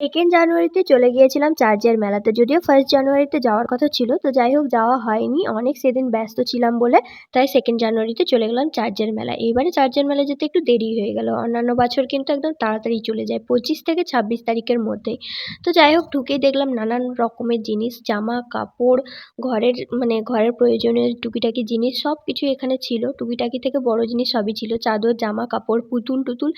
Second জানুয়ারিতে চলে গিয়েছিলাম চার্চের মেলাতে। যদিও ফার্স্ট জানুয়ারিতে যাওয়ার কথা ছিল, তো যাই হোক, যাওয়া হয়নি। অনেক সেদিন ব্যস্ত ছিলাম বলে তাই সেকেন্ড জানুয়ারিতে চলে গেলাম চার্চের মেলা এইবারে চার্চের মেলা যেতে একটু দেরি হয়ে গেল। অন্যান্য বছর কিন্তু একদম তাড়াতাড়ি চলে যায়, পঁচিশ থেকে ছাব্বিশ তারিখের মধ্যেই। তো যাই হোক, ঢুকেই দেখলাম নানান রকমের জিনিস, জামা, কাপড়, ঘরের মানে ঘরের প্রয়োজনীয় টুকিটাকি জিনিস সব কিছু এখানে ছিল। টুকিটাকি থেকে বড় জিনিস সবই ছিল, চাদর, জামা, কাপড়, পুতুল, টুতুল,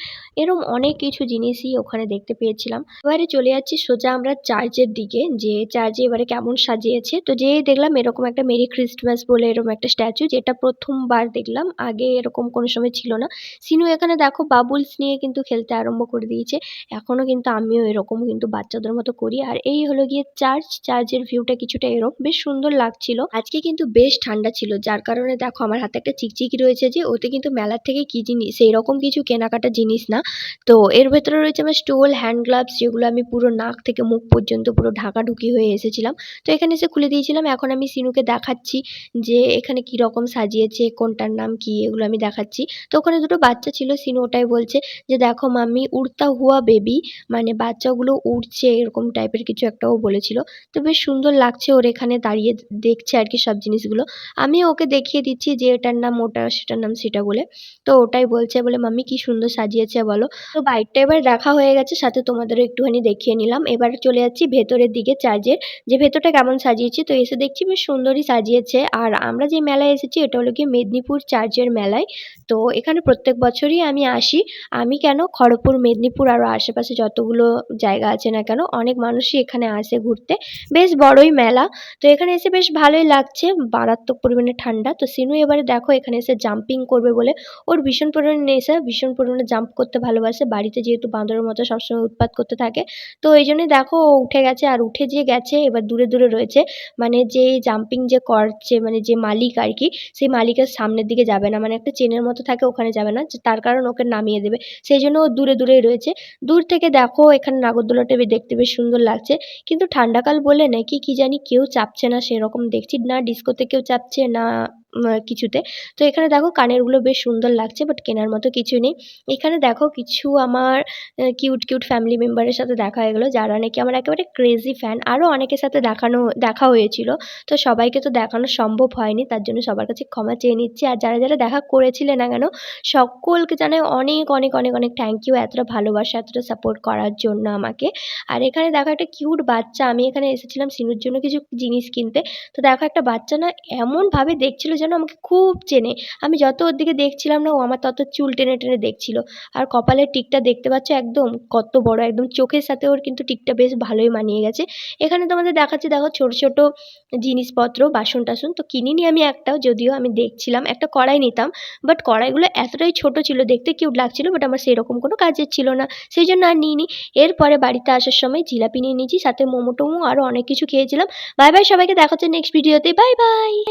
এরম অনেক কিছু জিনিসই ওখানে দেখতে পেয়েছিলাম। এবারে চলে যাচ্ছি, সোজা আমরা চার্চের দিকে, যে চার্চে এবারে কেমন সাজিয়েছে। তো যেই দেখলাম এরকম একটা মেরি ক্রিসমাস বলে এরকম একটা স্ট্যাচু, যেটা প্রথমবার দেখলাম, আগে এরকম কোনো সময় ছিল না। সিনু এখানে দেখো বাবুলস নিয়ে কিন্তু খেলতে আরম্ভ করে দিয়েছে। এখনও কিন্তু আমিও এরকম কিন্তু বাচ্চাদের মতো করি। আর এই হলো গিয়ে চার্চ, চার্চের ভিউটা কিছুটা এরকম বেশ সুন্দর লাগছিল। আজকে কিন্তু বেশ ঠান্ডা ছিল, যার কারণে দেখো আমার হাতে একটা চিকচিকি রয়েছে যে ওতে কিন্তু মেলার থেকে কি জিনিস সেই রকম কিছু কেনাকাটা জিনিস না। তো এর ভেতরে রয়েছে আমার স্টোল, হ্যান্ড গ্লাভস, যেগুলো আমি পুরো নাক থেকে মুখ পর্যন্ত পুরো ঢাকাঢুকি হয়ে এসেছিলাম। তো এখানে এসে খুলে দিয়েছিলাম। এখন আমি সিনুকে দেখাচ্ছি যে এখানে কি রকম সাজিয়েছে, কোনটার নাম কি, এগুলো আমি দেখাচ্ছি। তো ওখানে দুটো বাচ্চা ছিল, সিনু ওটাই বলছে যে, দেখো মাম্মি, উড়তা হুয়া বেবি। মানে বাচ্চাগুলো উড়ছে এরকম টাইপের কিছু একটা ও বলেছিল। তো বেশ সুন্দর লাগছে ওর এখানে দাঁড়িয়ে দেখছে আর কি সব জিনিসগুলো। আমি ওকে দেখিয়ে দিচ্ছি যে, এটার নাম ওটা, সেটার নাম সেটা বলে। তো ওটাই বলছে, বলে, মাম্মি, কি সুন্দর সাজিয়েছে বলো। তো বাইকটা এবার দেখা হয়ে গেছে, সাথে তোমাদেরও একটুখানি দেখিয়ে নিলাম। এবার চলে যাচ্ছি ভেতরের দিকে চার্চের যে ভেতরটা কেমন সাজিয়েছে, তো এসে দেখছি বেশ সুন্দরই সাজিয়েছে। আর আমরা যে মেলায় এসেছি, এটা হলো গিয়ে মেদিনীপুর চার্চের মেলায়। তো এখানে প্রত্যেক বছরই আমি আসি। আমি কেন? খড়গপুর, মেদিনীপুর আরও আশেপাশে যতগুলো জায়গা আছে না কেন, অনেক মানুষই এখানে আসে ঘুরতে। বেশ বড়ই মেলা। তো এখানে এসে বেশ ভালোই লাগছে। মারাত্মক পরিমাণে ঠান্ডা। তো সিনু এবারে দেখো, এখানে এসে জাম্পিং করবে বলে ওর ভীষণ পরিমাণে নেশা, ভীষণ পরিমাণে জাম্প করতে ভালোবাসে। বাড়িতে যেহেতু বাঁদরের মতো সবসময় উৎপাত করতে থাকে তো এই জন্যই দেখো ও উঠে গেছে আর উঠে যে গেছে এবার দূরে দূরে রয়েছে। মানে যে জাম্পিং যে করছে মানে যে মালিক আর কি, সেই মালিকের সামনের দিকে যাবে না। মানে একটা চেনের মতো থাকে, ওখানে যাবে না। তার কারণ ওকে নামিয়ে দেবে। সেই জন্য ও দূরে দূরেই রয়েছে। দূর থেকে দেখো এখানে নাগরদোলাটা দেখতে বেশ সুন্দর লাগছে। কিন্তু ঠান্ডাকাল বলে নাকি কি জানি কেউ চাপছে না, সেরকম দেখছি। না ডিস্কোতে কেউ চাপছে, না কিছুতে। তো এখানে দেখো কানেরগুলো বেশ সুন্দর লাগছে বাট কেনার মতো কিছু নেই। এখানে দেখো কিছু আমার কিউট কিউট ফ্যামিলি মেম্বারের সাথে দেখা হয়ে গেলো, যারা নাকি আমার একেবারে ক্রেজি ফ্যান আরও অনেকের সাথে দেখানো, দেখা হয়েছিল। তো সবাইকে তো দেখানো সম্ভব হয়নি, তার জন্য সবার কাছে ক্ষমা চেয়ে নিচ্ছি। আর যারা যারা দেখা করেছিলে না কেন, সকলকে জানাই অনেক অনেক অনেক অনেক থ্যাংক ইউ এতটা ভালোবাসা, এতটা সাপোর্ট করার জন্য আমাকে। আর এখানে দেখো একটা কিউট বাচ্চা, আমি এখানে এসেছিলাম সিনুর জন্য কিছু জিনিস কিনতে। তো দেখো একটা বাচ্চা না এমনভাবে দেখছিল যেন আমাকে খুব চেনে। আমি যত ওর দিকে দেখছিলাম না, ও আমার তত চুল টেনে টেনে দেখছিল। আর কপালের টিকটা দেখতে পাচ্ছ একদম কত বড়, একদম চোখের সাথে ওর কিন্তু টিকটা বেশ ভালোই মানিয়ে গেছে। এখানে তোমাদের দেখাচ্ছি, দেখো ছোট ছোট জিনিসপত্র, বাসন টাসন। তো কিনিনি আমি একটাও, যদিও আমি দেখছিলাম। একটা কড়াই নিতাম বাট কড়াইগুলো এতটাই ছোট ছিল, দেখতে কিউট লাগছিল বাট আমার সেরকম কোনো কাজের ছিল না। সেই জন্য আর নিইনি। এরপরে বাড়িতে আসার সময় জিলাপি নিয়ে নিয়েছি, সাথে মোমো টোমো আরও অনেক কিছু খেয়েছিলাম। বাই বাই সবাইকে, দেখা হচ্ছে নেক্সট ভিডিওতে বাই বাই!